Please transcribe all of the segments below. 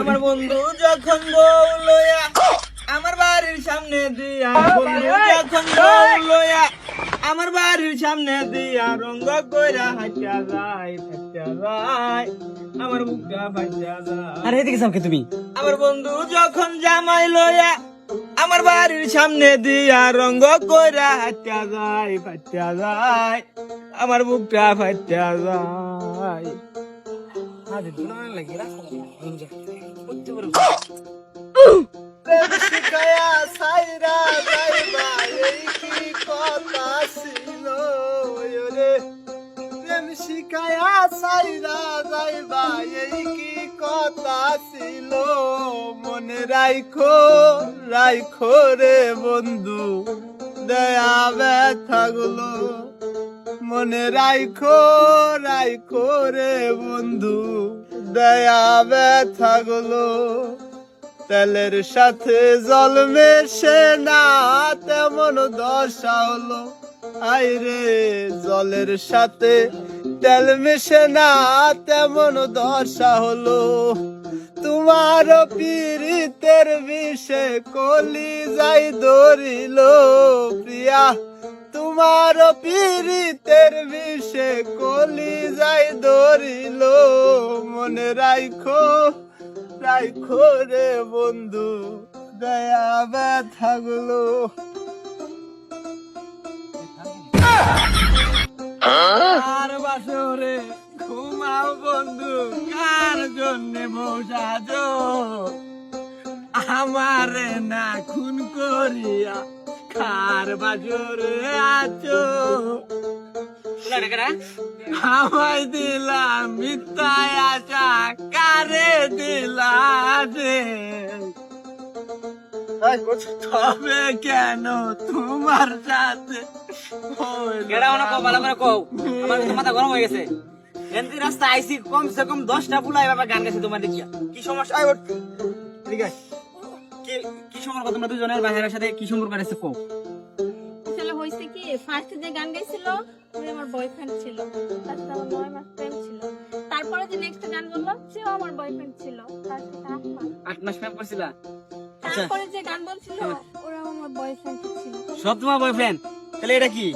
আমার বন্ধু যখন বউ লইয়া আমার বাড়ির সামনে দিয়া বন্ধু যখন বউ লইয়া আমার বাড়ির সামনে দিয়া রঙ্গ কইরা হাঁটা যায় হাঁটা যায় আমার বুকটা ফাটা যায়। আরে এদিকে যাও কে তুমি? আমার বন্ধু যখন জামাই লইয়া আমার বাড়ির সামনে দিয়া রঙ্গ কইরা হাঁটা যায় ফাটা যায় আমার বুকটা ফাটা যায়। সাইরা যাইবা এই কি কথা ছিল মনে রাইখো রাইখো রে বন্ধু দয়া ব্যথা গুলো মনে রাইখো রাইখো রে বন্ধু। দয়া ব্যথা গুলো। তেলের সাথে জল মেশে না, তেমন দশা হলো। আইরে, জলের সাথে তেল মেশে না, তেমন দশা হলো। তোমার পীড়িতের বিষে কলি যাই ধরিল প্রিয়া। তোমার পীড়িতের বিষে কলি যাই ধরিল। মনে রাইখো রাইখো রে বন্ধু, দয়া ব্যথা গুলো। আর বাসরে ঘুমাও বন্ধু, কার জন্য বসাজো আমারে না খুন করিয়া কার বাজরে আছো? আমায় দিলাম মিথ্যায় আশা কারে দিলা যে? তবে কেন তোমার সাথে মাথা গরম হয়ে গেছে। এনতি রাস্তা আইছি কম সে কম দশটা পুলাই বাবা গান গাইছে তোমার দেখিয়া। কি সমস্যা? ঠিক আছে কি কি সম্পর্ক? তোমরা দুজনের বাহিরের সাথে কি সম্পর্ক আছে কও। আসলে হয়েছে কি ফার্স্টে যে গান গাইছিল ওই আমার বয়ফ্রেন্ড ছিল। তার আমার নয় মাস প্রেম ছিল। তারপরে যে নেক্সট গান বলল সেও আমার বয়ফ্রেন্ড ছিল। তার সাথে আট মাস। আট মাস প্রেম করছিলা? আচ্ছা। তারপরে যে গান বলছিল ওরা আমার বয়ফ্রেন্ড ছিল। সব তোমার বয়ফ্রেন্ড তাহলে এটা কি?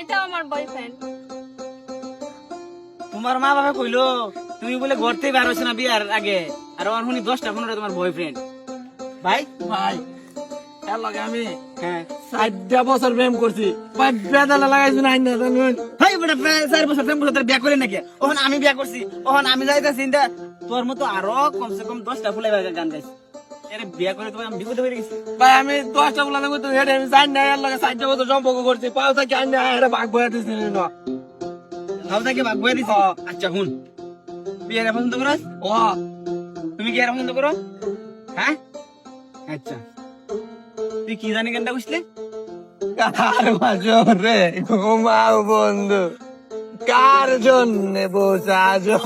এটাও আমার বয়ফ্রেন্ড তোমার মা বাবা কইলো তুমি বলে ঘর থেকে বার হয়েছে না বিয়ার আগে? আর আমার শুনি দশটা পনেরোটা তোমার বয়ফ্রেন্ড ভাই? ভাই এর লগে আমি হ্যাঁ। চারটা বছর প্রেম করছি। বেদালা লাগাইছি না আইনা জানুন ভাই বেটা প্রায় চার বছর প্রেম করলে বিয়া করে নাকি? ওখানে আমি বিয়া করছি ওখানে আমি যাইতেছি ইন্দা। তোর মতো আরও কমসে কম দশটা ফুলাই গান গাইছি। এরে বিয়া করে তোমার আমি বিপদে হয়ে গেছি। ভাই আমি দশটা বলা তো হেডে আমি চাই না এর লগে চারটা বছর সম্পর্ক করছি। পাও থেকে আইনা এটা ভাগ বয়ে দিছি না ভাব থেকে ভাগ বয়ে দিছি? আচ্ছা হুন বিয়ারে পছন্দ করো ও তুমি কি আর পছন্দ করো? হ্যাঁ? আচ্ছা। তুই কি জানি গানটা বুঝলে কার বাজরে ঘুমাও বন্ধু। কার জন্য বোঝাজো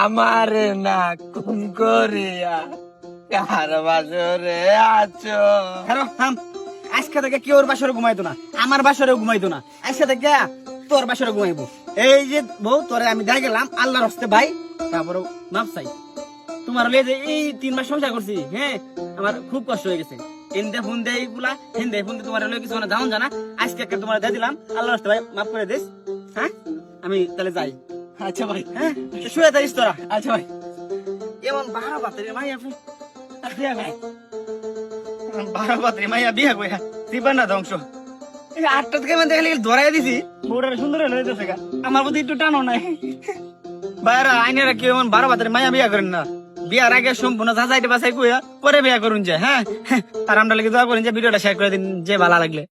আমার না কোন করিয়া কার বাজরে আছো? হ্যালো থাম। আজকে থেকে ওর বাসরে ঘুমাইতো না? আমার বাসরে ঘুমাইতো না। আজকে থেকে তোর বাসরে ঘুমাইবো। এই যে বউ তোরে আমি দেখা গেলাম আল্লাহর হস্তে ভাই। তারপরে মাপ চাই। তোমার হলে যে এই তিন মাস সংসার করছি হ্যাঁ? আমার খুব কষ্ট হয়ে গেছে। হিন্দে ফোন দেয় এইগুলা হিন্দে ফোন দিয়ে তোমার কিছু মানে জানো জানা। আজকে একটা তোমার দিয়ে দিলাম। আল্লাহর হস্তে ভাই মাফ করে দিস। হ্যাঁ? আমি তাহলে যাই। আচ্ছা ভাই। হ্যাঁ? শুয়ে থাকিস তোরা। আচ্ছা ভাই। এমন বারো বাতের করে বারো বাতের মাইয়া বিয়া করে দিবার না ধ্বংস। এই আটটা থেকে মানে দেখলে ধরাই দিছি। বউটা সুন্দর হয়ে যেতেছে আমার প্রতি একটু টানো নাই। বাইরা আইনেরা কি এমন বারো বাতের মাইয়া বিয়া করেন না। বিয়ার আগে সম্পূর্ণ যা যাইতে বাসাই কইয়া পরে বিয়া করুন যে হ্যাঁ? আর আমরা লেগে দোয়া করুন যে ভিডিওটা শেয়ার করে দিন, যে ভালো লাগলে।